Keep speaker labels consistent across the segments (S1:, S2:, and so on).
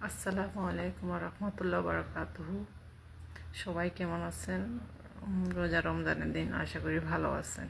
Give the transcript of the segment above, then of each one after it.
S1: আসসালামু আলাইকুম রহমতুল্লাহ বারকাতুহু। সবাই কেমন আছেন? রোজা রমজানের দিন আশা করি ভালো আছেন।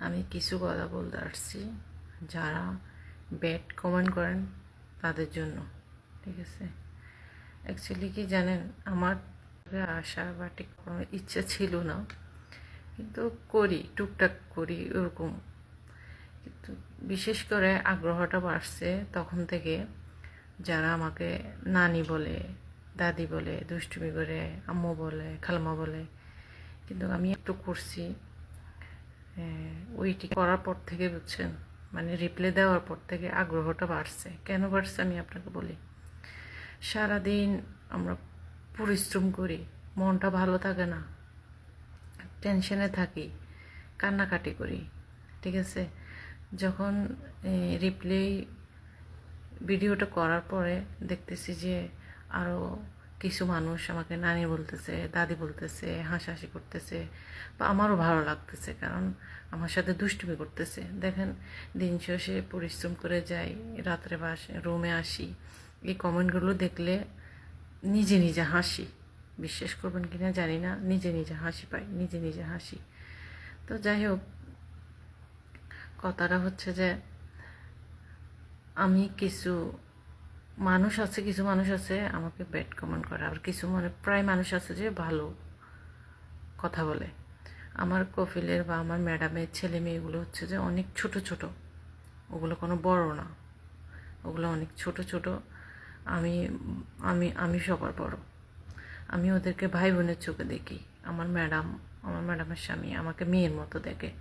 S1: আমি কিছু কথা বলতে আসছি। যারা ব্যাড কমেন্ট করেন তাদের জন্য, ঠিক আছে? অ্যাকচুয়ালি কি জানেন, আমার আশা বা ঠিক কোনো ইচ্ছা ছিল না। কিন্তু করি, টুকটাক করি ওরকম। কিন্তু বিশেষ করে আগ্রহটা বাড়ছে তখন থেকে। যারা আমাকে নানি বলে, দাদি বলে, দুষ্টুমি করে, আম্মু বলে খালমা বলে, কিন্তু আমি একটু করছি। ওইটি করার পর থেকে বুঝছেন? মানে রিপ্লে দেওয়ার পর থেকে আগ্রহটা বাড়ছে। কেন বাড়ছে আমি আপনাকে বলি? সারাদিন আমরা পরিশ্রম করি, মনটা ভালো থাকে না, টেনশনে থাকি, কান্নাকাটি করি, ঠিক আছে? যখন রিপ্লাই ভিডিওটা করার পরে দেখতেছি যে আরও কিছু মানুষ আমাকে নানি বলতেছে, দাদি বলতেছে, হাসাহাসি করতেছে, বা আমারও ভালো লাগতেছে কারণ আমার সাথে দুষ্টুমি করতেছে। দেখেন, দিন শেষে পরিশ্রম করে যাই, রাত্রে বাস, রুমে আসি, এই কমেন্টগুলো দেখলে নিজে নিজে হাসি। বিশ্বাস করবেন কিনা জানি না, নিজে নিজে হাসি পাই, নিজে নিজে হাসি। তো যাই হোক, কথাটা হচ্ছে যে আমি কিছু মানুষ আছে, কিছু মানুষ আছে আমাকে ব্যাড কমেন্ট করে। আর কিছু মানে প্রায় মানুষ আছে যে ভালো কথা বলে। আমার কফিলের বা আমার ম্যাডামের ছেলে মেয়েগুলো হচ্ছে যে অনেক ছোট ছোট। ওগুলো কোনো বড় না। ওগুলো অনেক ছোট ছোট। আমি আমি আমি সবার বড়। আমি ওদেরকে ভাই বোনের চোখে দেখি। আমার ম্যাডাম, আমার ম্যাডামের স্বামী আমাকে মেয়ের মতো দেখে।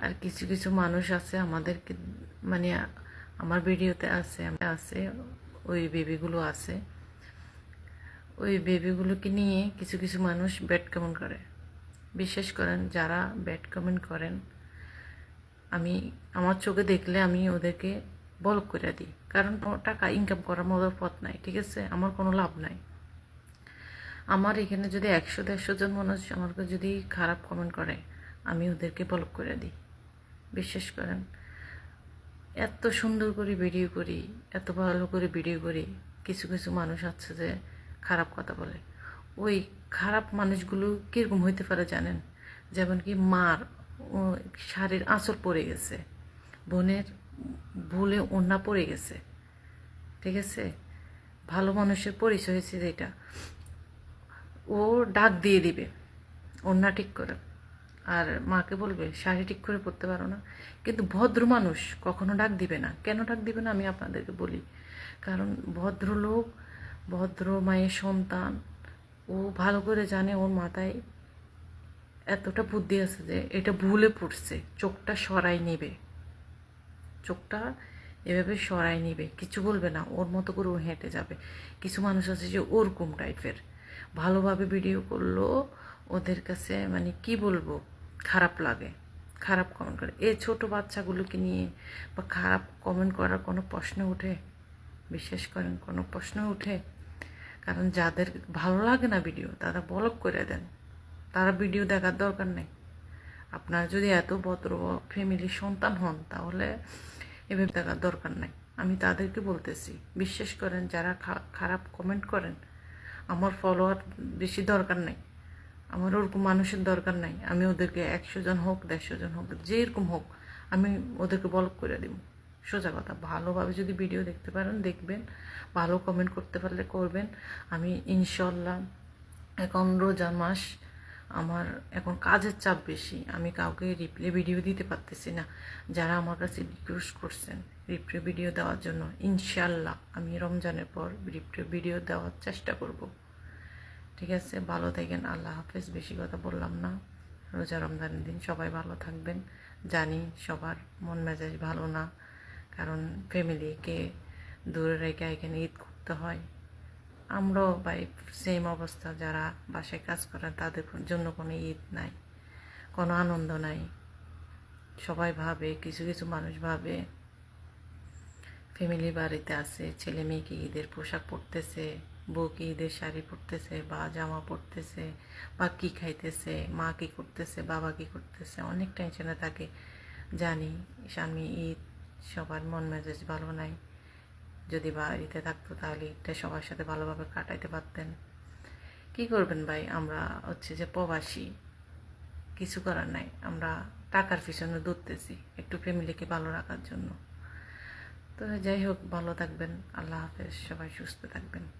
S1: আর কিছু কিছু মানুষ আছে আমাদেরকে মানে আমার ভিডিওতে আছে আছে, ওই বেবিগুলো আছে। ওই বেবিগুলোকে নিয়ে কিছু কিছু মানুষ ব্যাড কমেন্ট করে। বিশ্বাস করেন যারা ব্যাড কমেন্ট করেন, আমি, আমার চোখে দেখলে আমি ওদেরকে বলক করে দিই। কারণ টাকা ইনকাম করার মতো পথ নাই, ঠিক আছে? আমার কোনো লাভ নাই। আমার এখানে যদি একশো, দেড়শো জন মানুষ আমাকে যদি খারাপ কমেন্ট করে, আমি ওদেরকে ব্লক করে দিই। বিশ্বাস করেন এত সুন্দর করে ভিডিও করি, এত ভালো করে ভিডিও করি, কিছু কিছু মানুষ আছে যে খারাপ কথা বলে। ওই খারাপ মানুষগুলো কীরকম হইতে পারে জানেন? যেমন কি মার শাড়ির আঁচল পড়ে গেছে, বোনের ভুলে ওড়না পড়ে গেছে, ঠিক আছে? ভালো মানুষের পরিচয় হয়েছে যেটা ও ডাক দিয়ে দিবে, ওড়না ঠিক করে। আর মাকে বলবে, শাড়ি ঠিক করে পরতে পারো না। কিন্তু ভদ্র মানুষ কখনো ডাক দিবে না। কেন ডাক দিবে না? আমি আপনাদেরকে বলি। কারণ ভদ্রলোক, ভদ্র মায়ের সন্তান, ও ভালো করে জানে ওর মাথায় এতটা বুদ্ধি আছে যে এটা ভুলে পড়ছে। চোখটা সরাই নেবে। চোখটা এভাবে সরাই নিবে। কিছু বলবে না। ওর মতো করে ও হেঁটে যাবে। কিছু মানুষ আছে যে ওরকম টাইপের ভালোভাবে ভিডিও করল। ওদের কাছে মানে কি বলব? খারাপ লাগে, খারাপ কমেন্ট করে। এই ছোট বাচ্চাগুলোকে নিয়ে বা খারাপ কমেন্ট করার কোনো প্রশ্ন ওঠে বিশ্বাস করেন কোনো প্রশ্ন ওঠে কারণ যাদের ভালো লাগে না ভিডিও তারা ব্লক করে দেন। তারা ভিডিও দেখার দরকার নেই। আপনার যদি এত ভদ্র ফ্যামিলির সন্তান হন, তাহলে এভাবে দেখার দরকার নাই। আমি তাদেরকে বলতেছি বিশ্বাস করেন যারা খারাপ কমেন্ট করেন, আমার ফলোয়ার বেশি দরকার নাই। আমার ওরকম মানুষের দরকার নাই। আমি ওদেরকে একশো জন হোক, দেড়শো জন হোক, যেরকম হোক, আমি ওদেরকে ব্লক করে দিব। সোজা কথা, ভালোভাবে যদি ভিডিও দেখতে পারেন, দেখবেন, ভালো কমেন্ট করতে পারলে করবেন। আমি ইনশাল্লাহ এখন রোজা মাস, আমার এখন কাজের চাপ বেশি। আমি কাউকে রিপ্লে ভিডিও দিতে পারতেছি না। যারা আমার কাছে রিকোয়েস্ট করছেন রিপ্লে ভিডিও দেওয়ার জন্য ইনশাল্লাহ আমি রমজানের পর রিপ্লে ভিডিও দেওয়ার চেষ্টা করব। ঠিক আছে? ভালো থাকেন, আল্লাহ হাফেজ। বেশি কথা বললাম না। রোজা রমজানের দিন সবাই ভালো থাকবেন। জানি সবার মন মেজাজ ভালো না, কারণ ফ্যামিলিকে দূরে রেখে এখানে ঈদ করতে হয়। আমরাও বাই সেম অবস্থা, যারা বাসায় কাজ করেন তাদের জন্য কোনো ঈদ নাই, কোনো আনন্দ নাই। সবাই ভাবে, কিছু কিছু মানুষ ভাবে ফ্যামিলি বাড়িতে আছে, ছেলে মেয়েকে ঈদের পোশাক পরতেছে। বউকে ঈদের শাড়ি পরতেছে বা জামা পরতেছে বা কী খাইতেছে, মা কী করতেছে, বাবা কী করতেছে, অনেক টেনশনে থাকে। জানি, স্বামী ঈদ সবার মন মেজাজ ভালো নাই। যদি বাড়িতে থাকতো তাহলে ঈদটা সবার সাথে ভালোভাবে কাটাইতে পারতেন। কি করবেন ভাই? আমরা হচ্ছে যে প্রবাসী। কিছু করার নাই। আমরা টাকার পিছনে দৌড়তেছি, একটু ফ্যামিলিকে ভালো রাখার জন্য। তো যাই হোক, ভালো থাকবেন। আল্লাহ হাফেজ। সবাই সুস্থ থাকবেন।